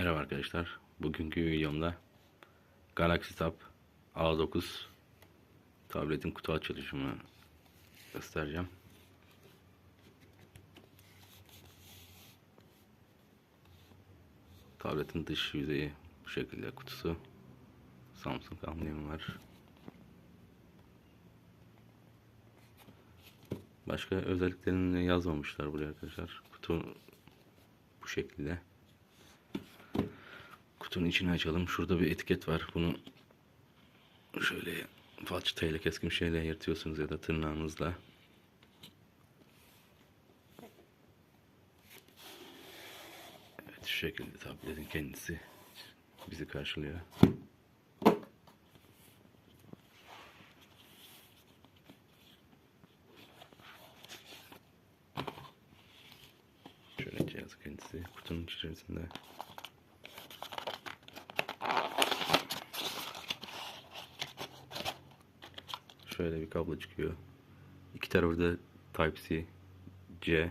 Merhaba arkadaşlar. Bugünkü videomda Galaxy Tab A9 tabletin kutu açılışını göstereceğim. Tabletin dış yüzeyi bu şekilde kutusu. Samsung amblemi var. Başka özelliklerini yazmamışlar buraya arkadaşlar. Kutu bu şekilde. Kutunun içini açalım. Şurada bir etiket var. Bunu şöyle falçatayla keskin şeyle yırtıyorsunuz ya da tırnağınızla. Evet şu şekilde tabletin kendisi bizi karşılıyor. Şöyle cihaz kendisi kutunun içerisinde. Şöyle bir kablo çıkıyor. İki tarafı da Type-C, C.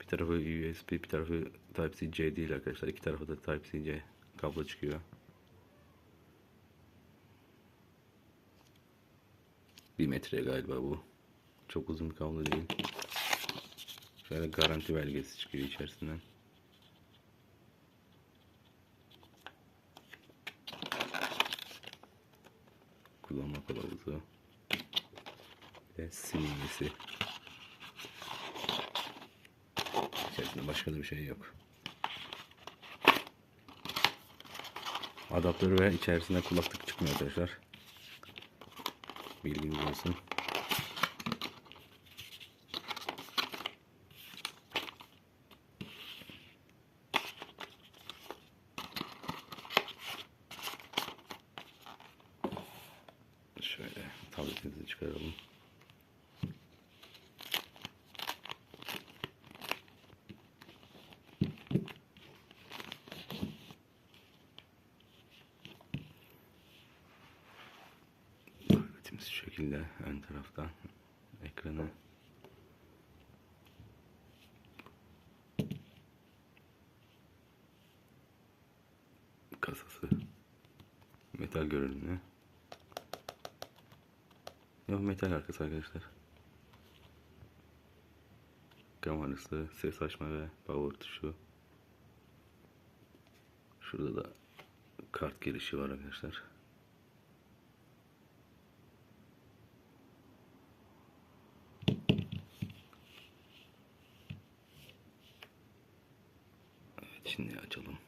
Bir tarafı USB, bir tarafı Type-C, C değil arkadaşlar. İki tarafı da Type-C, C kablo çıkıyor. Bir metre galiba bu. Çok uzun bir kablo değil. Şöyle garanti belgesi çıkıyor içerisinden. Kullanma kılavuzu ve simgesi. İçerisinde başka da bir şey yok. Adaptör ve içerisinde kulaklık çıkmıyor arkadaşlar. Bilginiz olsun. Tabletimizi çıkaralım. Tabletimiz şu şekilde ön tarafta ekranı kasası metal görünümlü Yok metal arkası arkadaşlar. Kamerası, ses açma ve power tuşu. Şurada da kart girişi var arkadaşlar. Evet şimdi açalım.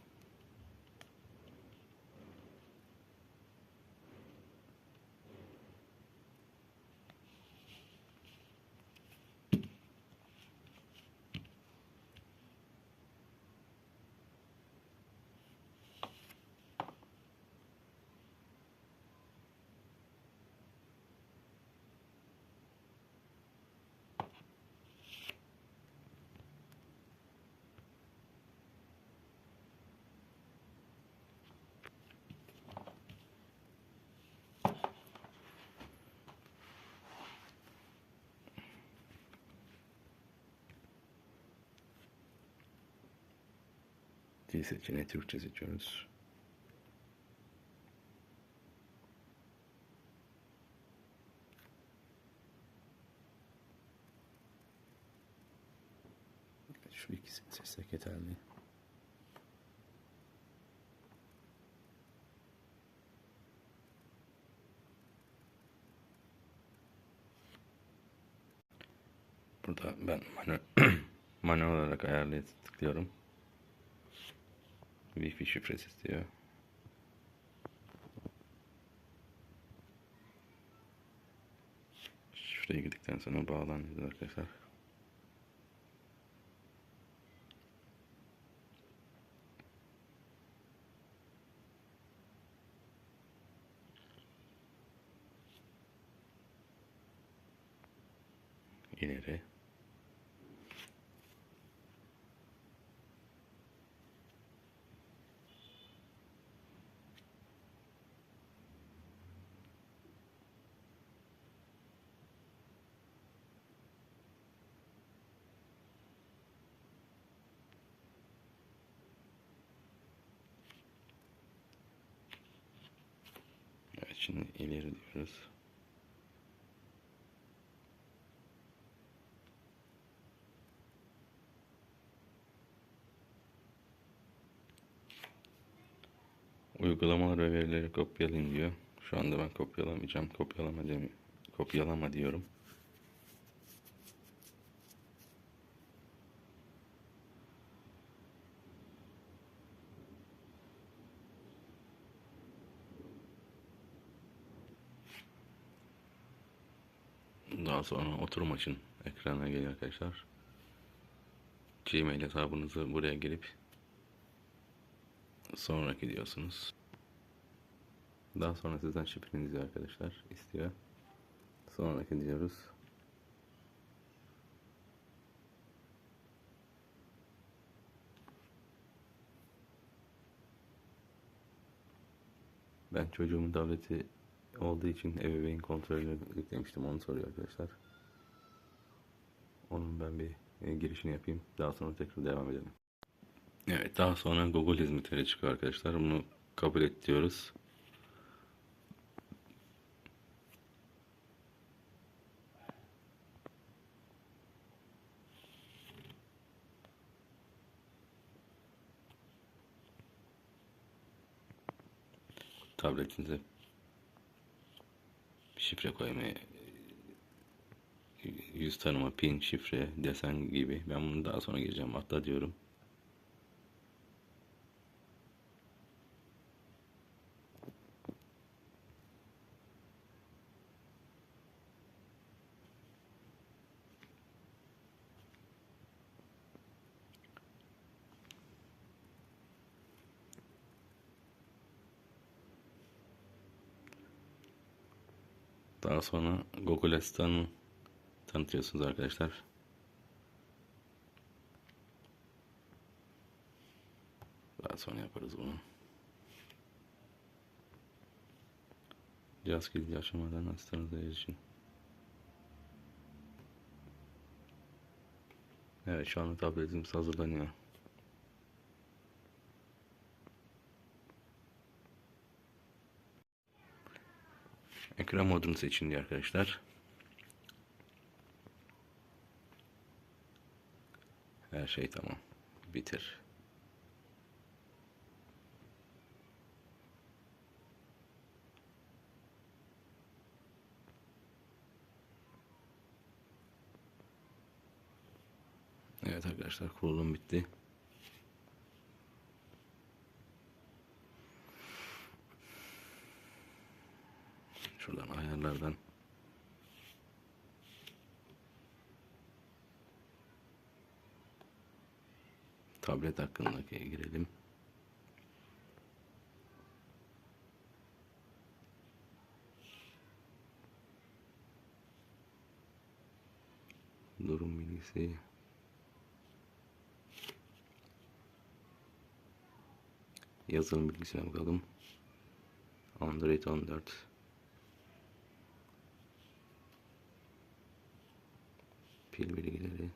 Dil seçeneği Türkçe seçiyoruz. Şu ikisini seçsek yeterli. Burada ben manuel, olarak ayarlayı tıklıyorum. Wi-Fi şifresi istiyor. Şifreye girdikten sonra bağlanıyoruz arkadaşlar. İleri. Şimdi ileri diyoruz. Uygulamalar ve verileri kopyalayın diyor. Şu anda ben kopyalamayacağım. Kopyalama demi kopyalama diyorum. Daha sonra oturum açın. Ekrana geliyor arkadaşlar. Gmail hesabınızı buraya girip sonraki diyorsunuz. Daha sonra sizden şifrenizi arkadaşlar istiyor. Sonraki diyoruz. Ben çocuğumun tableti olduğu için ebeveyn kontrolü yüklemiştim. Onu soruyor arkadaşlar. Onun ben bir e, girişini yapayım. Daha sonra tekrar devam edelim. Evet daha sonra Google hizmetleri çıkıyor arkadaşlar. Bunu kabul et diyoruz. Tabletinize şifre koymaya yüz tanıma, pin, şifre, desen gibi. Ben bunu daha sonra gireceğim. Atla diyorum. Daha sonra Google Asistan'ı tanıtıyorsunuz arkadaşlar. Daha sonra yaparız bunu. Cihaz kilidi aşamadan asistanınıza erişin. Evet şu anda tabletimiz hazırlanıyor. Ekran modunu seçin diyor arkadaşlar. Her şey tamam. Bitir. Evet arkadaşlar kurulum bitti. Ayarlardan tablet hakkındaki girelim. Durum bilgisi. Yazılım bilgisine bakalım. Android 14. Pil bilgileri.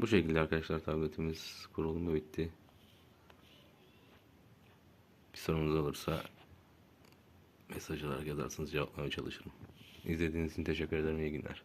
Bu şekilde arkadaşlar tabletimiz kurulumu bitti. Bir sorunuz olursa mesaj olarak yazarsınız cevaplamaya çalışırım. İzlediğiniz için teşekkür ederim. İyi günler.